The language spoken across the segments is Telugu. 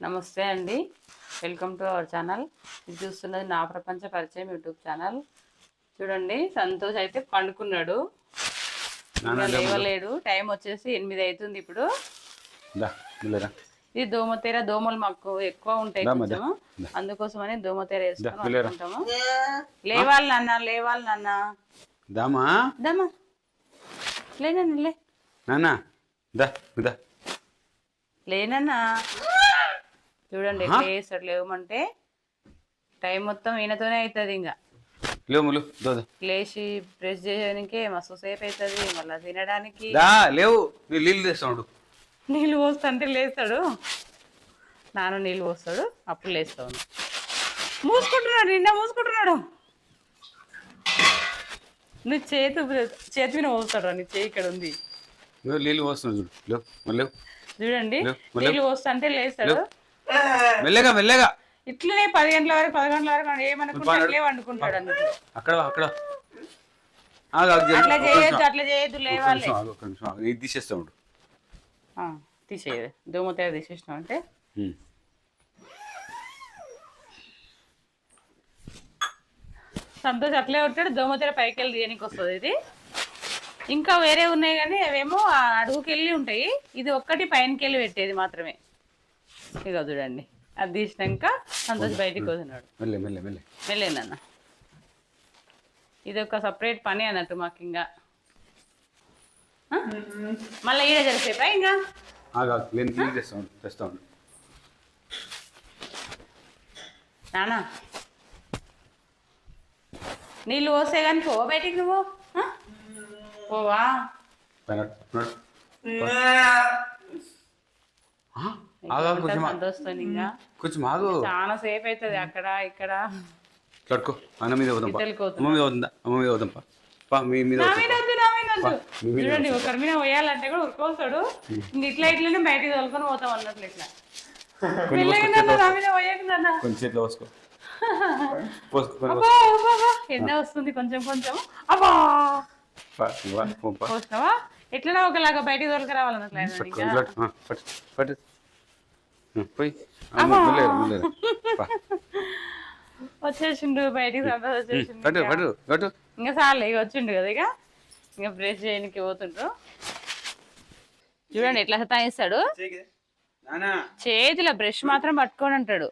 నమస్తే అండి. వెల్కమ్ టు అవర్ ఛానల్ ఇది చూస్తున్నది నా ప్రపంచ పరిచయం యూట్యూబ్ ఛానల్ చూడండి సంతోష్ అయితే పండుకున్నాడు. లేవలేడు. టైం వచ్చేసి ఎనిమిది అవుతుంది ఇప్పుడు. ఇది దోమతెర దోమలు మాకు ఎక్కువ ఉంటాయి కొంచెం. అందుకోసమని దోమతెర వేసుకొని. అనుకుంటాము. లేవాలి నాన్న లేవాలి నాన్న. దామా? దమ్మా లేనన్న లే. నాన్న దా దా. లేనన్నా. చూడండి ఎట్లా చేస్తాడు లేవమంటే టైం మొత్తం ఈయనతోనే అవుతుంది ఇంకా లేవు. లేచి బ్రష్ చేయడానికే మస్తు సేపు అవుతుంది మళ్ళీ తినడానికి. లేవు నీళ్ళు తెస్తాడు నీళ్ళు లేస్తాడు. నాన్న నీళ్ళు పోస్తాడు అప్పుడు లేస్తావు మూసుకుంటున్నాడు నిన్న మూసుకుంటున్నాడు. నువ్వు చేతి చేతి మీద పోస్తాడు నీ చేయి ఇక్కడ ఉంది. నీళ్ళు లేవు చూడండి నీళ్ళు పోస్తుంటే లేస్తాడు. మెల్లగా మెల్లగా. ఇట్లనే పది గంటల వరకు పది గంటల వరకు ఏమనుకుంటే అట్లే వండుకుంటాడు అన్నట్టు అక్కడ అక్కడ. అట్లా చేయొద్దు. అట్లా చేయొద్దు లేవాలి. ఇది తీసేస్తా ఉండు. తీసేయదు దోమతెర అంటే. సంతోష్ అట్లే ఉంటాడు దోమతెర పైకి వెళ్ళి తీయనికి వస్తుంది ఇది. ఇంకా వేరే ఉన్నాయి కానీ అవేమో ఆ అడుగుకి వెళ్ళి ఉంటాయి. ఇది ఒక్కటి పైనకి వెళ్ళి పెట్టేది మాత్రమే. ఇక చూడండి అది తీసినాక సంతోష్ బయటికి వదిలినాడు మెల్లె మెల్లె మెల్లె వెళ్ళేనన్న ఇది ఒక సపరేట్ పని అన్నట్టు మాకు ఇంకా? మళ్ళీ ఈడ జరిసేపా ఇంకా. నేను నీళ్ళు పోస్తే కానీ పో బయటికి నువ్వు? పోవా? కొంచెం ఆగు. సంతోషంతో ఇంకా. కొంచెం ఆగు. చాలా సేపు అవుతుంది అక్కడ ఇక్కడ. కట్టుకో అన్న మీద. అమ్మ మీద అమ్మ పా. మీ చూడండి ఒకరి మీద పోయాలంటే కూడా ఉరుకోస్తాడు. ఇంక ఇట్లా ఇట్లనే బయటికి తోలుకొని పోతాం అన్నట్లు ఇట్లా. కొంచెం పోసుకో వస్తుంది కొంచెం కొంచెం. అబ్బా! ఎట్లనో ఒకలాగా బయటికి తోలుకురావాలన్నట్లు ఆయన పట్టుకో, ఇంకా. పట్టు, ఆ, పట్టు, పట్టు. ఆ, పోయి. వచ్చేసిండు బయటికి సంతోష్ వచ్చేసిండు ఇంకా. పట్టు ఇంకా వచ్చిండు కదా ఇక. ఇంకా బ్రష్ చేయడానికి పోతుండ్రు. చూడండి ఎట్లా సతాయిస్తాడు. నానా. చేతిలో బ్రష్ మాత్రం పట్టుకొని అంటాడు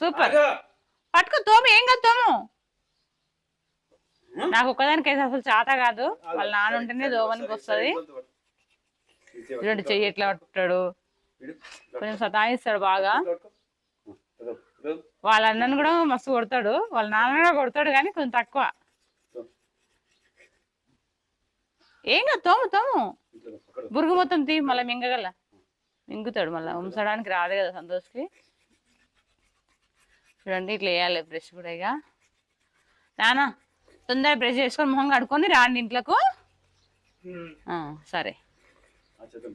సూపర్. పట్టుకో తోము ఏం కాదు తోము. నాకు ఒక్కదానికైతే అసలు చేత కాదు. వాళ్ళ నాన్న ఉంటేనే దోమనికి వస్తుంది. చూడండి చెయ్యి ఎట్లా పట్టుతాడు కొంచెం సతాయిస్తాడు బాగా. వాళ్ళ అన్నను కూడా మస్తు కొడతాడు. వాళ్ళ నాన్న కూడా కొడతాడు కానీ కొంచెం తక్కువ. ఏం కాదు తోము తోము. బురుగు మొత్తం తీ మళ్ళీ మింగగల. మింగుతాడు మళ్ళీ. ఉంచడానికి రాదు కదా సంతోష్కి. చూడండి ఇట్లా వేయాలి బ్రష్ కూడా ఇక. నానా తొందర బ్రష్ చేసుకొని మొహం కడుక్కొని రాండి ఇంట్లోకు. సరే.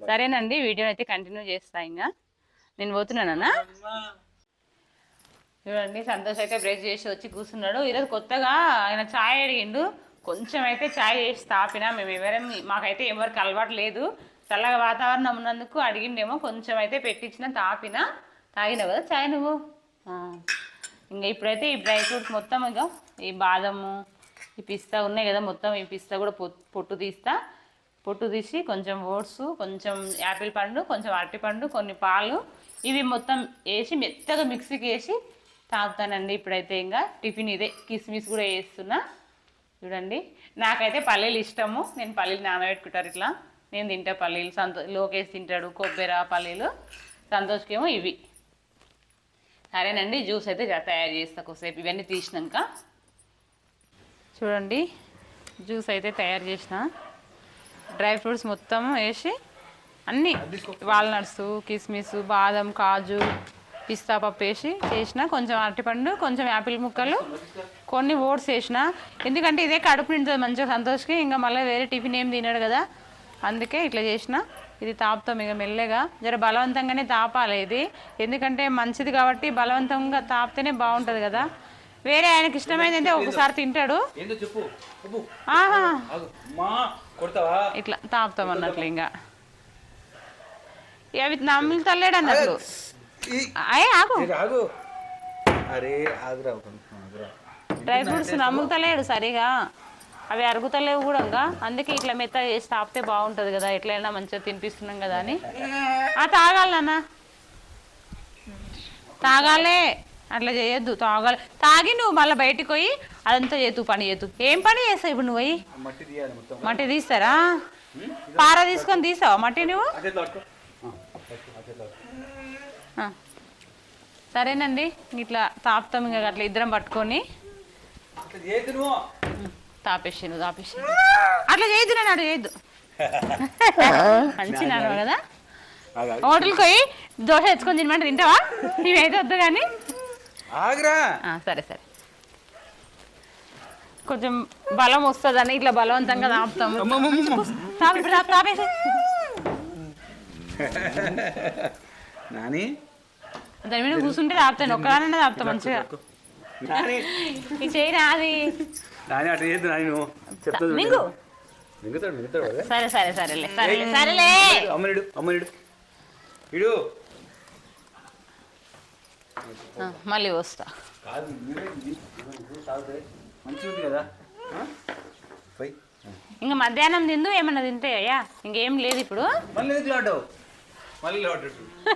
సరేనండి వీడియో అయితే కంటిన్యూ చేస్తా ఇంకా. నేను పోతున్నానన్నా చూడండి సంతోష్ అయితే బ్రష్ చేసి వచ్చి కూర్చున్నాడు. ఈరోజు కొత్తగా ఆయన ఛాయ్ అడిగిండు. కొంచెం అయితే ఛాయ్ చేసి తాపినా మేము ఎవరం మాకైతే ఎవరికి అలవాటు లేదు. చల్లగా వాతావరణం ఉన్నందుకు అడిగిండేమో కొంచెం అయితే పెట్టించిన తాపిన. తాగినావు కదా ఛాయ్ నువ్వు? ఇంకా ఇప్పుడైతే ఈ డ్రై ఫ్రూట్స్ మొత్తం ఇంకా ఈ బాదము ఈ పిస్తా ఉన్నాయి కదా మొత్తం ఈ పిస్తా కూడా పొట్టు తీస్తా. పొట్టు తీసి కొంచెం ఓట్స్ కొంచెం యాపిల్ పండు కొంచెం అరటిపండు కొన్ని పాలు. ఇవి మొత్తం వేసి మెత్తగా మిక్సీకి వేసి తాగుతానండి ఇప్పుడైతే ఇంకా. టిఫిన్ ఇదే కిస్మిస్ కూడా వేస్తున్నా. చూడండి. నాకైతే పల్లీలు ఇష్టము. నేను పల్లీలు నానబెట్టుకుంటారు ఇట్లా. నేను తింటా పల్లీలు. సంతో లోకేష్ తింటాడు కొబ్బరి పల్లీలు. సంతోష్కేమో ఇవి. సరేనండి జ్యూస్ అయితే తయారు చేస్తా కొద్దిసేపు. ఇవన్నీ తీసినాక. చూడండి. జ్యూస్ అయితే తయారు చేసిన. డ్రై ఫ్రూట్స్ మొత్తం వేసి అన్నీ వాల్నట్స్ కిస్మిస్ బాదం కాజు పిస్తా పప్పు వేసి చేసిన కొంచెం అరటిపండు కొంచెం యాపిల్ ముక్కలు కొన్ని ఓట్స్ వేసిన. ఎందుకంటే ఇదే కడుపు నిండుతుంది మంచిగా సంతోష్కి ఇంకా మళ్ళీ వేరే టిఫిన్ ఏం తినడు కదా. అందుకే ఇట్లా చేసిన. ఇది తాపుతాం ఇక మెల్లగా. జర బలవంతంగానే తాపాలి ఇది. ఎందుకంటే మంచిది కాబట్టి బలవంతంగా తాపితేనే బాగుంటుంది కదా. వేరే ఆయనకి ఇష్టమైనది అయితే ఒకసారి తింటాడు. ఆహా. ఇట్లా తాపుతాం అన్నట్లు ఇంకా. అవి నమ్ముతలేడు అన్నట్లు. అయ్యే ఆగు. అరే ఆగురా డ్రై ఫ్రూట్స్ నమ్ముతలేడు సరిగా. అవి అరుగుతలేవు కూడా ఇంకా. అందుకే ఇట్లా మెత్త చేసి తాపితే బాగుంటుంది కదా. ఎట్లయినా మంచిగా తినిపిస్తున్నాం కదా అని. ఆ తాగాలి నాన్న. తాగాలే. అట్లా చేయొద్దు తాగాలి. తాగి నువ్వు మళ్ళీ బయటికి పోయి అదంతా చేతు పని చేతు ఏం పని చేస్తావు ఇప్పుడు నువ్వు మట్టి తీస్తారా? పార తీసుకొని తీసావా మట్టి నువ్వు. సరేనండి ఇట్లా తాపుతాం ఇంకా అట్లా ఇద్దరం పట్టుకొని. తాపేసి నువ్వు తాపేసి. అట్లా చేయొద్దు నేను అట్లా చేయొద్దు. మంచి నాన్న కదా. హోటల్కి పోయి దోశ తెచ్చుకొని తినమంటే తింటావా? నీవైతే వద్దు కానీ. సరే సరే. కొంచెం బలం వస్తుందని ఇట్లా బలవంతంగా తాపుతాము నాని? దాని మీద కూర్చుంటే తాపుతాను. ఒక్కదానైనా తాపుతా మంచిగా. నాని? ఈ చేయి నాది. నాని అట్లా చేయొద్దు నాని నువ్వు. చెప్తా చూడు. మింగు. మింగుతాడు మింగుతాడు కదా సరే సరే సరేలే సరేలే సరేలే. అమ్మనిడు అమ్మనిడు ఇడు. ఆ, మళ్ళీ వస్తా. కాదు. మంచిగా ఉంది? పోయి. ఇంకా మధ్యాహ్నం తిందు ఏమన్నా తింటే అయ్యా? ఇంకేం లేదు ఇప్పుడు. మళ్ళీ మళ్ళీ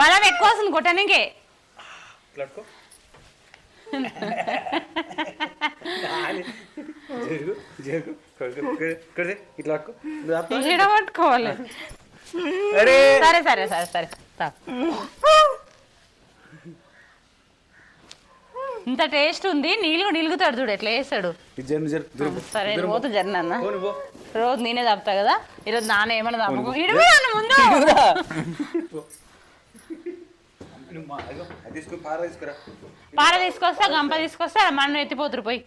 బలం ఎక్కువ వస్తుంది కొట్టడానికే పట్టుకోవాలి. సరే సరే సరే సరే తా. ఇంత టేస్ట్ ఉంది నీళ్ళు నిలుగుతాడు చూడు ఎట్లా వేస్తాడు సరే పోతు జర్న అన్న. రోజు నేనే తప్పుతా కదా ఈరోజు నాన్న ఏమన్నా నన్ను ముందు. పార తీసుకొస్తా గంప తీసుకొస్తా మనం ఎత్తిపోతురు పోయి.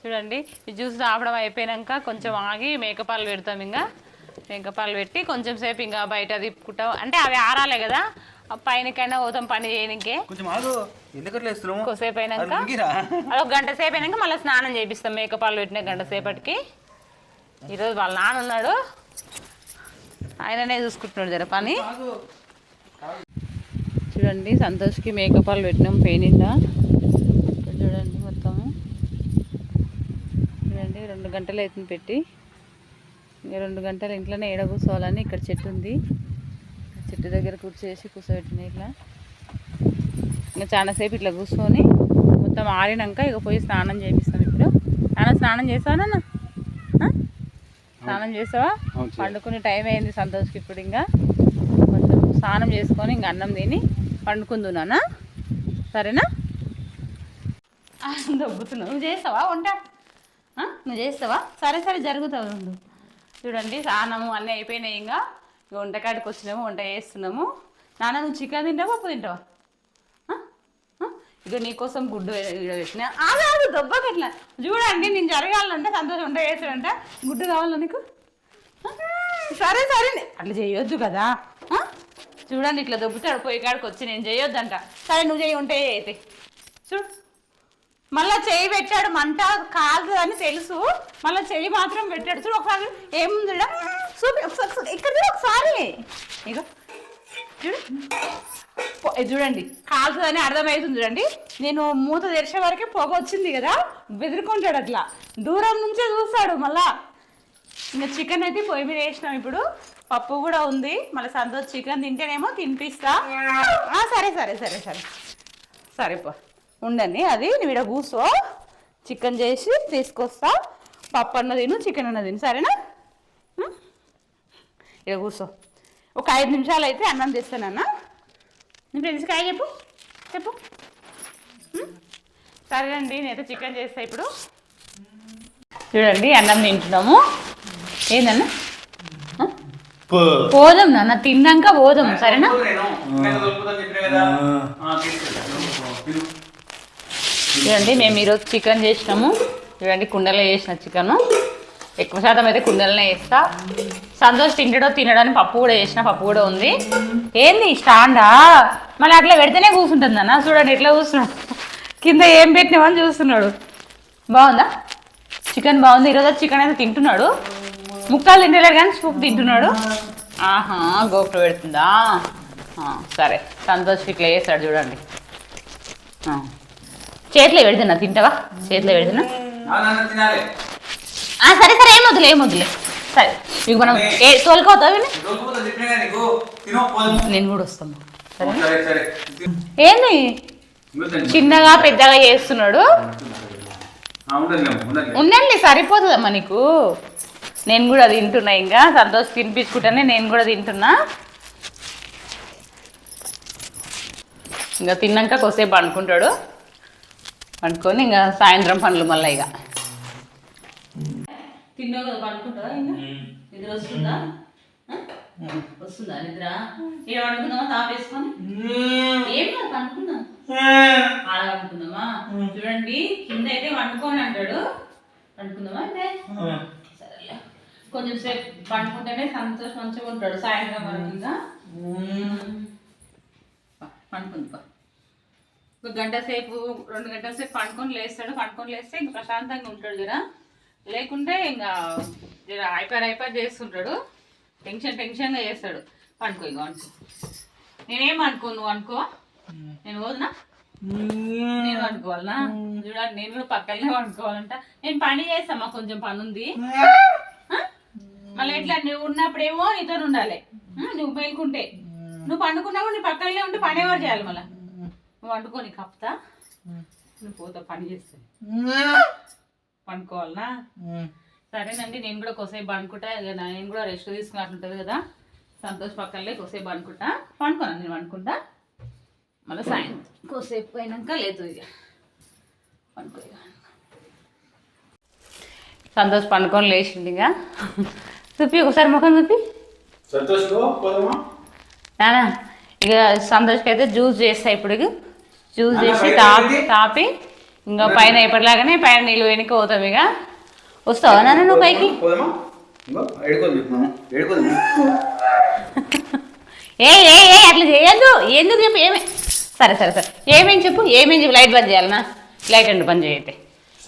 చూడండి ఈ జ్యూస్ తాపడం అయిపోయినాక కొంచెం ఆగి మేకపాలు పెడతాం ఇంకా మేకపాలు పెట్టి కొంచెం సేపు ఇంకా బయట తిప్పుకుంటాం. అంటే అవి ఆరాలే కదా పైనకైనా పోతాం పని చేయనికే. కొంచెం ఆగు. ఎందుకట్లా అయినాక ఒక గంట సేపు అయినాక మళ్ళీ స్నానం చేపిస్తాం. మేకపాలు పెట్టిన గంట సేపటికి. ఈరోజు వాళ్ళ నాన్న ఉన్నాడు. ఆయననే చూసుకుంటున్నాడు జర పని. చూడండి సంతోష్కి మేకపాలు పెట్టినాం. పెయినిండా ఇక్కడ చూడండి మొత్తము చూడండి రెండు గంటలు అవుతుంది పెట్టి. రెండు గంటలు ఇంట్లోనే ఏడ కూర్చోవాలని ఇక్కడ చెట్టు ఉంది. చెట్టు దగ్గర కూర్చోసి కూర్చోబెట్టిన ఇట్లా. ఇంకా చాలాసేపు ఇట్లా కూర్చొని మొత్తం ఆరినాక ఇక పోయి స్నానం చేపిస్తాం ఇప్పుడు. నాన్న స్నానం ఆ? స్నానం చేయాలి. పండుకునే టైం అయింది సంతోష్కి ఇప్పుడు ఇంకా. కొంచెం స్నానం చేసుకొని ఇంకా అన్నం తిని పండుకుందు నాన్న. సరేనా? దొబ్బుతున్నావు నువ్వు చేస్తావా? వంట? నువ్వు చేస్తావా? సరే సరే జరుగుతావు. చూడండి స్నానము అన్నీ అయిపోయినాయి ఇక. వంటకాడికి వచ్చినాము వంట చేస్తున్నాము. నాన్న నువ్వు చికెన్ తింటావా పప్పు తింటావా? ఇక నీకోసం గుడ్డు పెట్టిన. ఆగు ఆగు దొబ్బకి చూడండి నేను జరగాలంటే సంతోషం వంట చేస్తాడంట. గుడ్డు కావాలా నీకు? సరే సరే. అట్లా చేయొద్దు కదా. చూడండి ఇట్లా దొబ్బుతాడు పోయి కాడికి వచ్చి నేను చేయొద్దంట. సరే నువ్వు చేయి ఉంటే అయితే. చూడు. మళ్ళా చెయ్యి పెట్టాడు మంట కాదు అని తెలుసు. మళ్ళా చెయ్యి మాత్రం పెట్టాడు. చూడు ఒకసారి. ఏముంది చూపి ఒకసారి ఇక్కడ చూడు ఒకసారి. ఇగో. చూడు. చూడండి. కాలుతుందని అర్థమవుతుంది చూడండి. నేను మూత తెరిచే వరకే పొగ వచ్చింది కదా. బెదిరుకుంటాడు అట్లా. దూరం నుంచే చూస్తాడు మళ్ళా. ఇంకా చికెన్ అయితే పొయ్యి మీద వేసినాం ఇప్పుడు. పప్పు కూడా ఉంది. మళ్ళీ సంతోష్ చికెన్ తింటేనేమో తినిపిస్తా. సరే సరే సరే సరే సరే. పో ఉండండి. అది నువ్వు ఇక్కడ కూర్చో. చికెన్ చేసి తీసుకొస్తా. పప్పు అన్న తిను చికెన్ అన్న తిను. సరేనా? ఇక్కడ కూర్చో. ఒక ఐదు నిమిషాలు అయితే అన్నం తెస్తానన్న నీ ఫ్రెండ్స్కి కాయ చెప్పు. చెప్పు? సరేనండి నేనైతే చికెన్ చేస్తా ఇప్పుడు. చూడండి అన్నం తింటున్నాము. ఏందన్న? పోదాం. నాన్న తిన్నాక పోదాం. సరేనా? చూడండి మేము ఈరోజు చికెన్ చేసినాము. చూడండి కుండలో చేసిన చికెన్. ఎక్కువ శాతం అయితే కుండలనే వేస్తా సంతోష్ తింటాడో తినడానికి పప్పు కూడా చేసిన పప్పు కూడా ఉంది. ఏంది స్టాండా? మళ్ళీ అట్లా పెడితేనే కూర్చుంటుంది అన్న. చూడండి ఎట్లా కూర్చున్నాడు కింద ఏం పెట్టినామని చూస్తున్నాడు. బాగుందా? చికెన్ బాగుంది. ఈరోజు చికెన్ అయితే తింటున్నాడు. ముక్కలు తింటలేడు కానీ సూప్ తింటున్నాడు. ఆహా గోపురం పెడుతుందా? సరే. సంతోష్ ఇట్లా వేస్తాడు చూడండి. ఆ. చేతిలో పెడుతున్నా తింటావా? చేతిలో పెడుతున్నా. సరే సరే ఏం వద్దులే ఏం వద్దులే. సరే మీకు మనం ఏ నేను కూడా వస్తాను. ఏంది? చిన్నగా పెద్దగా చేస్తున్నాడు? ఉండండి సరిపోతుందమ్మా నీకు. నేను కూడా తింటున్నా ఇంకా. సంతోష్ తినిపించుకుంటానే నేను కూడా తింటున్నా. ఇంకా తిన్నాక కొద్దిసేపు పండుకుంటాడు. పండుకొని ఇంకా సాయంత్రం పనులు మళ్ళీ ఇక. తిన్నావు కదా పండుకుంటావా ఇంకా? నిద్ర వస్తుందా? వస్తుందా నిద్ర? ఏం అనుకున్నావా తాపేసుకొని ఏం కాదు పండుకుందాం. ఆడ వండుకుందామా? చూడండి కింద అయితే వండుకొని అంటాడు. వండుకుందామా అయితే? సరేలే. కొంచెం సేపు పండుకుంటేనే సంతోషం మంచిగా ఉంటాడు. సాయంత్రం వరకు ఇంకా? పండుకుంది. ఒక గంట సేపు రెండు గంటల సేపు పండుకొని లేస్తాడు. పండుకొని లేస్తే ఇంకా ప్రశాంతంగా ఉంటాడు జరా లేకుంటే ఇంకా జర అయిపోయి అయిపోయి చేస్తుంటాడు. టెన్షన్ టెన్షన్గా చేస్తాడు. పండుకో ఇక అనుకో నేనేం అనుకో నువ్వు అనుకో నేను వదునా నేను అనుకోవాలనా చూడండి నేను కూడా పక్కనే అనుకోవాలంట నేను పని చేస్తామా? కొంచెం పని ఉంది మళ్ళీ ఎట్లా? నువ్వు ఉన్నప్పుడేమో నీతో ఉండాలి. నువ్వు మేలుకుంటే. నువ్వు పండుకున్నావు నీ పక్కనే ఉంటే పని ఎవరు చేయాలి మళ్ళీ? నువ్వు వండుకో నీకు కప్తా నువ్వు పోతా పని చేస్తాను పండుకోవాలనా? సరేనండి నేను కూడా కొసేపు పండుకుంటా. ఇక నేను కూడా రెస్ట్ తీసుకున్నట్లుంటుంది కదా. సంతోష్ పక్కనే కొసేపు పండుకుంటా. పండుకోను? నేను పండుకుంటా. మళ్ళీ సాయంత్రం కొసేపు అయినాక లేదు ఇక. పండుకో ఇక. సంతోష్ పండుకొని లేచింది ఇక. చూపి ఒకసారి ముఖం చూపి. సంతోష్ పోదామా? నానా ఇక సంతోష్కి అయితే జ్యూస్ చేస్తా ఇప్పుడు ఇక. జ్యూస్ చేసి తాపి? తాపి. ఇంకా పైన ఎప్పటిలాగానే పైన నీళ్ళు వెనక పోతాం ఇక. వస్తావా నాన్న నువ్వు పైకి? ఏ ఏ ఏ అట్లా చేయొద్దు ఎందుకు? చెప్పు ఏమే సరే సరే సరే. ఏమేం చెప్పు? ఏమేం చెప్పు? లైట్ బంద్ చేయాలనా? లైట్ అండి బంద్ చేయతే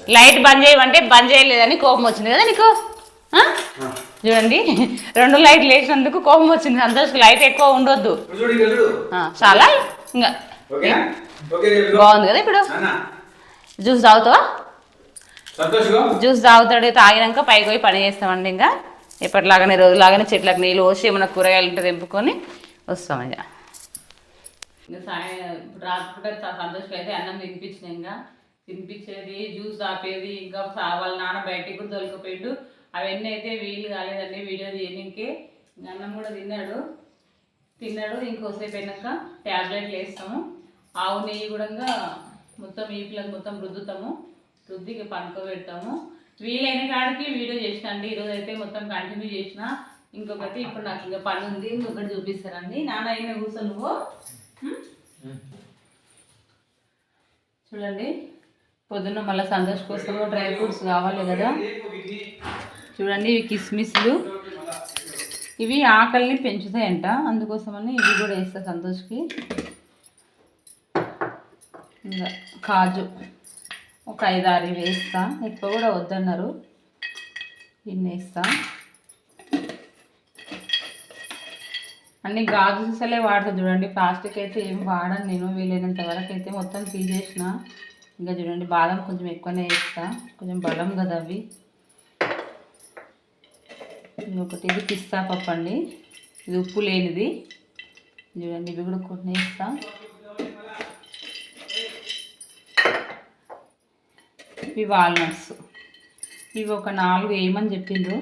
లైట్ బంద్ చేయమంటే బంద్ చేయలేదని కోపం వచ్చింది కదా నీకు? చూడండి. రెండు లైట్లు వేసినందుకు కోపం వచ్చింది. సంతోష్కి లైట్ ఎక్కువ ఉండొద్దు. చాలా. ఇంకా. బాగుంది కదా ఇప్పుడు? జ్యూస్ తాగుతావా. జ్యూస్ తాగుతాడు తాగినాక పైకి పోయి పని చేస్తామండి ఇంకా. ఎప్పటిలాగానే రోజులాగానే చెట్లకు నీళ్ళు పోసి ఏమైనా కూరగాయలు ఉంటే తెంపుకొని వస్తాం ఇక. ఇంకా సాయం ఇప్పుడు రాత్రి సంతోష్ అయితే అన్నం తినిపించిన ఇంకా. తినిపించేది జ్యూస్ తాపేది ఇంకా వాళ్ళ నాన్న బయటికి కూడా తొలకపోయిండు. అవన్నీ అయితే వీలు కాలేదండి వీడియో తీయడానికి ఇంకా అన్నం కూడా తిన్నాడు. తిన్నాడు ఇంకోసేపు అయినాక ట్యాబ్లెట్లు వేస్తాము. ఆవు నెయ్యి కూడా మొత్తం ఈపులకు మొత్తం రుద్దుతాము. రుద్దికి పండుకోబెడతాము వీలైన కాడికి వీడియో చేసినండి. ఈరోజు అయితే మొత్తం కంటిన్యూ చేసిన. ఇంకొకటి ఇప్పుడు నాకు ఇంకా పని ఉంది. ఇంకొకటి చూపిస్తారండి నాన్న అయినా కూర్చో నువ్వు? చూడండి. పొద్దున్న మళ్ళీ సంతోష్ కోసము డ్రై ఫ్రూట్స్ కావాలి కదా. చూడండి ఇవి కిస్మిస్లు. ఇవి ఆకలిని పెంచుతాయంట. అందుకోసమని ఇవి కూడా వేస్తా సంతోష్కి. ఇంకా కాజు ఒక ఐదు ఆరు వేస్తా. ఎక్కువ కూడా వద్దన్నారు. ఇన్ని వేస్తా అన్ని గాజు సీసాలే వాడతా చూడండి. ప్లాస్టిక్ అయితే ఏం వాడను నేను. వీలైనంత వరకు అయితే మొత్తం తీసేసిన. ఇంకా చూడండి బాదం కొంచెం ఎక్కువనే వేస్తా. కొంచెం బలం కదా అవి. ఇంకొకటి ఇది పిస్తా పప్పు అండి. ఇది ఉప్పు లేనిది. చూడండి ఇవి కూడా కొన్ని వేస్తా ఇవి వాల్నట్స్. ఇవి ఒక నాలుగు వేయమని చెప్పిండ్రు?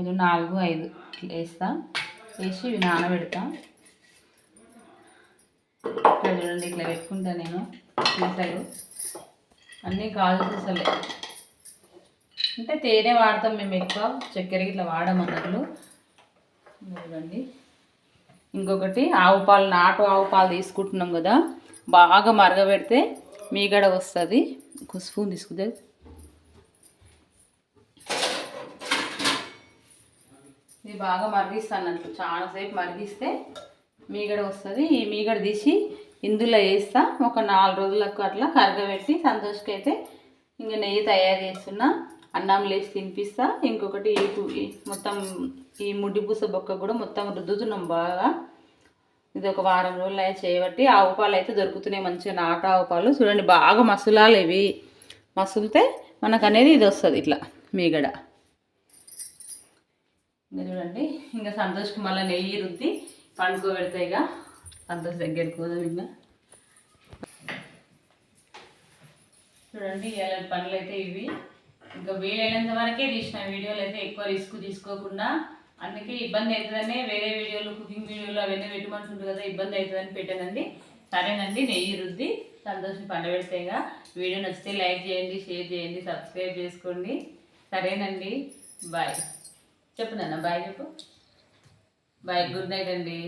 ఇది నాలుగు ఐదు వేస్తా. వేసి ఇవి నానబెడతా. ఇట్లా చూడండి ఇట్లా పెట్టుకుంటా నేను. సీసాలు అన్నీ గాజు సీసాలే. అంటే తేనె వాడతాం మేము ఎక్కువ. చక్కెర ఇట్లా వాడమన్నట్లు చూడండి. ఇంకొకటి ఆవు పాలు నాటు ఆవు పాలు తీసుకుంటున్నాం కదా. బాగా మరగబెడితే మీగడ వస్తుంది. ఒక స్పూన్ తీసుకుంటే ఇది బాగా మరిగిస్తానట్లు చాలాసేపు మరిగిస్తే మీగడ వస్తుంది. ఈ మీగడ తీసి ఇందులో వేస్తా. ఒక నాలుగు రోజులకు అట్లా కరగబెట్టి సంతోష్కి అయితే ఇంకా నెయ్యి తయారు చేస్తున్నా. అన్నం లేచి తినిపిస్తా. ఇంకొకటి ఈ మొత్తం ఈ ముడ్డి పూస బొక్క కూడా మొత్తం రుద్దుతున్నాం బాగా. ఇది ఒక వారం రోజులు అయితే చేయబట్టి ఆవు పాలు అయితే దొరుకుతున్నాయి మంచిగా నాటు ఆవు పాలు. చూడండి బాగా మసులాలు ఇవి. మసులితే మనకు అనేది ఇది వస్తుంది ఇట్లా మీగడ. ఇంకా చూడండి ఇంకా సంతోష్కి మళ్ళీ నెయ్యి రుద్ది పండుకోబెడతాయి ఇక. సంతోష్ దగ్గరికి పోదాం ఇంకా. చూడండి ఇలాంటి పనులు అయితే ఇవి. ఇంకా వీలైనంత వరకే తీసిన వీడియోలు అయితే ఎక్కువ రిస్క్ తీసుకోకుండా అందుకే ఇబ్బంది అవుతుందనే వేరే వీడియోలు కుకింగ్ వీడియోలు అవన్నీ పెట్టమంటుంటారు కదా ఇబ్బంది అవుతుందని పెట్టానండి. సరేనండి నెయ్యి రుద్ది సంతోషం పండబెడితేగా. వీడియో నచ్చితే లైక్ చేయండి షేర్ చేయండి సబ్స్క్రైబ్ చేసుకోండి. సరేనండి బాయ్. చెప్పు నాన్న బాయ్ చెప్పు. బాయ్ గుడ్ నైట్ అండి.